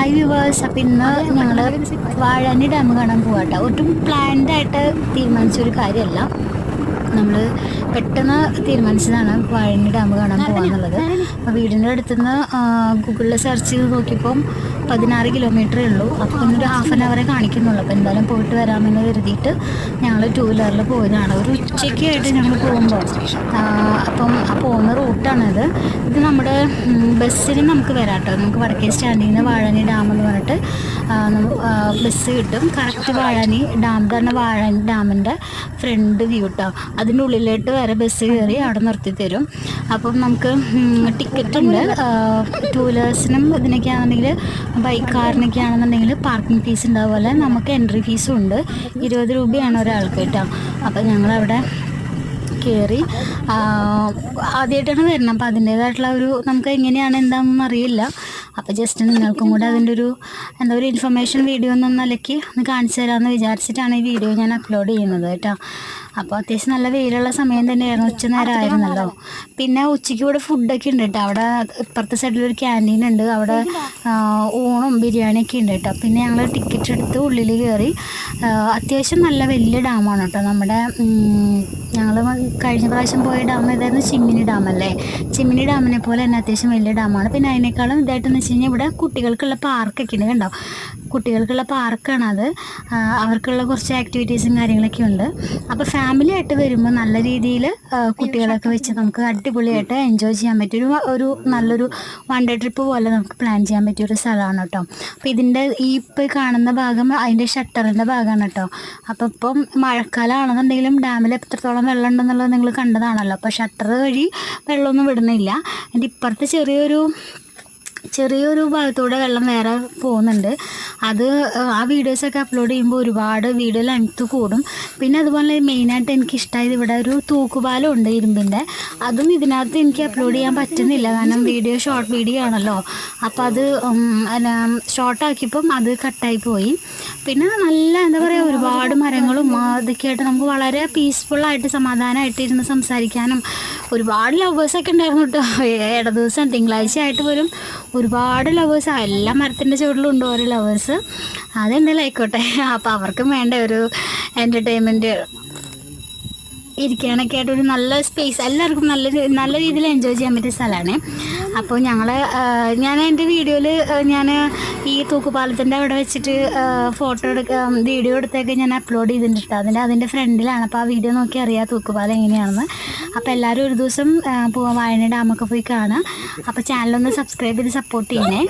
Hi viewers അപ്പം ഇന്ന് ഞങ്ങൾ വാഴാനി ഡാം കാണാൻ പോവാട്ടോ. ഒട്ടും പ്ലാൻഡായിട്ട് തീരുമാനിച്ചൊരു കാര്യമല്ല നമ്മൾ പെട്ടെന്ന് തീരുമാനിച്ചതാണ് വാഴണി ഡാം കാണാൻ പോകാന്നുള്ളത് അപ്പോൾ വീടിന്റെ അടുത്തുനിന്ന് ഗൂഗിളിൽ സെർച്ച് ചെയ്ത് നോക്കിയപ്പം പതിനാറ് കിലോമീറ്ററേ ഉള്ളൂ. അപ്പോൾ ഒന്നൊരു ഹാഫ് ആൻ അവറെ കാണിക്കുന്നുള്ളൂ. അപ്പോൾ എന്തായാലും പോയിട്ട് വരാമെന്ന് കരുതിയിട്ട് ഞങ്ങൾ ടൂ വീലറിൽ പോയതാണ്. ഒരു ഉച്ചയ്ക്കായിട്ട് ഞങ്ങൾ പോകുമ്പോൾ അപ്പം ആ പോകുന്ന റൂട്ടാണിത്. ഇത് നമ്മുടെ ബസ്സിന് നമുക്ക് വരാം കേട്ടോ നമുക്ക് വടക്കേ സ്റ്റാൻഡിൽ നിന്ന് വാഴാനി ഡാം എന്ന് പറഞ്ഞിട്ട് ബസ് കിട്ടും. കറക്റ്റ് വാഴാനി ഡാം തന്നെ വാഴാനി ഡാമിന്റെ ഫ്രണ്ട് വ്യൂ കേട്ടോ അതിന്റെ ഉള്ളിലോട്ട് വരെ ബസ് കയറി അവിടെ നിർത്തി തരും. അപ്പം നമുക്ക് ടിക്കറ്റ് ഉണ്ട്. ടൂ വീലേഴ്സിനും ഇതിനൊക്കെ ആണെന്നുണ്ടെങ്കിൽ ബൈക്ക് കാറിനൊക്കെ ആണെന്നുണ്ടെങ്കിൽ പാർക്കിംഗ് ഫീസ് ഉണ്ടാവുമല്ലേ നമുക്ക് എൻട്രി ഫീസും ഉണ്ട്. ഇരുപത് രൂപയാണ് ഒരാൾക്ക് കേട്ടോ. അപ്പം ഞങ്ങളവിടെ കയറി ആദ്യമായിട്ടാണ് വരുന്നത് അപ്പം അതിന്റേതായിട്ടുള്ള ഒരു നമുക്ക് എങ്ങനെയാണ് എന്താണെന്നൊന്നും അറിയില്ല. അപ്പോൾ ജസ്റ്റ് നിങ്ങൾക്കും കൂടെ അതിന്റെ ഒരു എന്താ ഒരു ഇൻഫർമേഷൻ വീഡിയോ എന്ന നിലയ്ക്ക് ഒന്ന് കാണിച്ചു തരാമെന്ന് വിചാരിച്ചിട്ടാണ് ഈ വീഡിയോ ഞാൻ അപ്ലോഡ് ചെയ്യുന്നത് കേട്ടോ. അപ്പോൾ അത്യാവശ്യം നല്ല വെയിലുള്ള സമയം തന്നെയായിരുന്നു ഉച്ച നേരമായിരുന്നല്ലോ. പിന്നെ ഉച്ചയ്ക്ക് ഇവിടെ ഫുഡൊക്കെ ഉണ്ട് കേട്ടോ. അവിടെ ഇപ്പുറത്തെ സൈഡിൽ ഒരു ക്യാന്റീൻ ഉണ്ട്. അവിടെ ഊണും ബിരിയാണിയൊക്കെ ഉണ്ട് കേട്ടോ. പിന്നെ ഞങ്ങൾ ടിക്കറ്റ് എടുത്ത് ഉള്ളിൽ കയറി അത്യാവശ്യം നല്ല വലിയ ഡാമാണ് കേട്ടോ നമ്മുടെ ഞങ്ങൾ കഴിഞ്ഞ പ്രാവശ്യം പോയ ഡാം ഏതായിരുന്നു? ചിമ്മിനി ഡാം അല്ലേ ചിമ്മിനി ഡാമിനെ പോലെ തന്നെ അത്യാവശ്യം വലിയ ഡാമാണ്. പിന്നെ അതിനേക്കാളും ഇതായിട്ടെന്ന് വെച്ച് കഴിഞ്ഞാൽ ഇവിടെ കുട്ടികൾക്കുള്ള പാർക്കൊക്കെ ഉണ്ട് കണ്ടോ? കുട്ടികൾക്കുള്ള പാർക്കാണത് അവർക്കുള്ള കുറച്ച് ആക്ടിവിറ്റീസും കാര്യങ്ങളൊക്കെ ഉണ്ട്. അപ്പോൾ ഫാമിലി ആയിട്ട് വരുമ്പോൾ നല്ല രീതിയിൽ കുട്ടികളൊക്കെ വെച്ച് നമുക്ക് അടിപൊളിയായിട്ട് എൻജോയ് ചെയ്യാൻ പറ്റിയ ഒരു നല്ലൊരു വൺ ഡേ ട്രിപ്പ് പോലെ നമുക്ക് പ്ലാൻ ചെയ്യാൻ പറ്റിയ ഒരു സ്ഥലമാണ് കേട്ടോ. അപ്പോൾ ഇതിന്റെ ഈ ഇപ്പോൾ കാണുന്ന ഭാഗം അതിന്റെ ഷട്ടറിന്റെ ഭാഗമാണ് കേട്ടോ. അപ്പോൾ ഇപ്പം മഴക്കാലമാണെന്നുണ്ടെങ്കിലും ഡാമിൽ എത്രത്തോളം വെള്ളം ഉണ്ടെന്നുള്ളത് നിങ്ങൾ കണ്ടതാണല്ലോ. അപ്പോൾ ഷട്ടർ വഴി വെള്ളമൊന്നും വിടുന്നില്ല. എന്റെ ഇപ്പുറത്ത് ചെറിയൊരു ചെറിയൊരു ഭാഗത്തൂടെ വെള്ളം വേറെ പോകുന്നുണ്ട്. അത് ആ, വീഡിയോസൊക്കെ അപ്ലോഡ് ചെയ്യുമ്പോൾ ഒരുപാട് വീഡിയോ ലെങ്ത്ത് കൂടും. പിന്നെ അതുപോലെ മെയിനായിട്ട് എനിക്ക് ഇഷ്ടമായത് ഇവിടെ ഒരു തൂക്കുപാലം ഉണ്ട് ഇരുമ്പിന്റെ അതും ഇതിനകത്ത് എനിക്ക് അപ്ലോഡ് ചെയ്യാൻ പറ്റുന്നില്ല. കാരണം വീഡിയോ ഷോർട്ട് വീഡിയോ ആണല്ലോ. അപ്പോൾ അത് ഷോർട്ടാക്കിയപ്പം അത് കട്ടായി പോയി. പിന്നെ നല്ല എന്താ പറയുക ഒരുപാട് മരങ്ങളും ആയിട്ട് നമുക്ക് വളരെ പീസ്ഫുള്ളായിട്ട് സമാധാനമായിട്ട് ഇരുന്ന് സംസാരിക്കാനും ഒരുപാട് ലവേഴ്സൊക്കെ ഉണ്ടായിരുന്നു കേട്ടോ ഇട ദിവസം തിങ്കളാഴ്ച ആയിട്ട് പോലും ഒരുപാട് ലവേഴ്സ് എല്ലാ മരത്തിന്റെ ചുവട്ടിലുണ്ട് ഓരോ ലവേഴ്സ് അതെന്തായാലും ആയിക്കോട്ടെ. അപ്പോൾ അവർക്കും വേണ്ട ഒരു എന്റർടൈൻമെന്റ് ഇരിക്കാനൊക്കെ ആയിട്ട് ഒരു നല്ല സ്പേസ് എല്ലാവർക്കും നല്ല നല്ല രീതിയിൽ എൻജോയ് ചെയ്യാൻ പറ്റിയ സ്ഥലമാണ്. അപ്പോൾ ഞങ്ങൾ ഞാൻ എന്റെ വീഡിയോയിൽ ഞാൻ ഈ തൂക്കുപാലത്തിന്റെ അവിടെ വെച്ചിട്ട് ഫോട്ടോ എടുക്ക വീഡിയോ എടുത്തൊക്കെ ഞാൻ അപ്ലോഡ് ചെയ്തിട്ടുണ്ട്. അതിന്റെ അതിന്റെ ഫ്രണ്ടിലാണ്. അപ്പോൾ ആ വീഡിയോ നോക്കി അറിയാം തൂക്കുപാലം എങ്ങനെയാണെന്ന്. അപ്പോൾ എല്ലാവരും ഒരു ദിവസം വായന ഡാമൊക്കെ പോയി കാണാം. അപ്പോൾ ചാനലൊന്ന് സബ്സ്ക്രൈബ് ചെയ്ത് സപ്പോർട്ട് ചെയ്യണേ.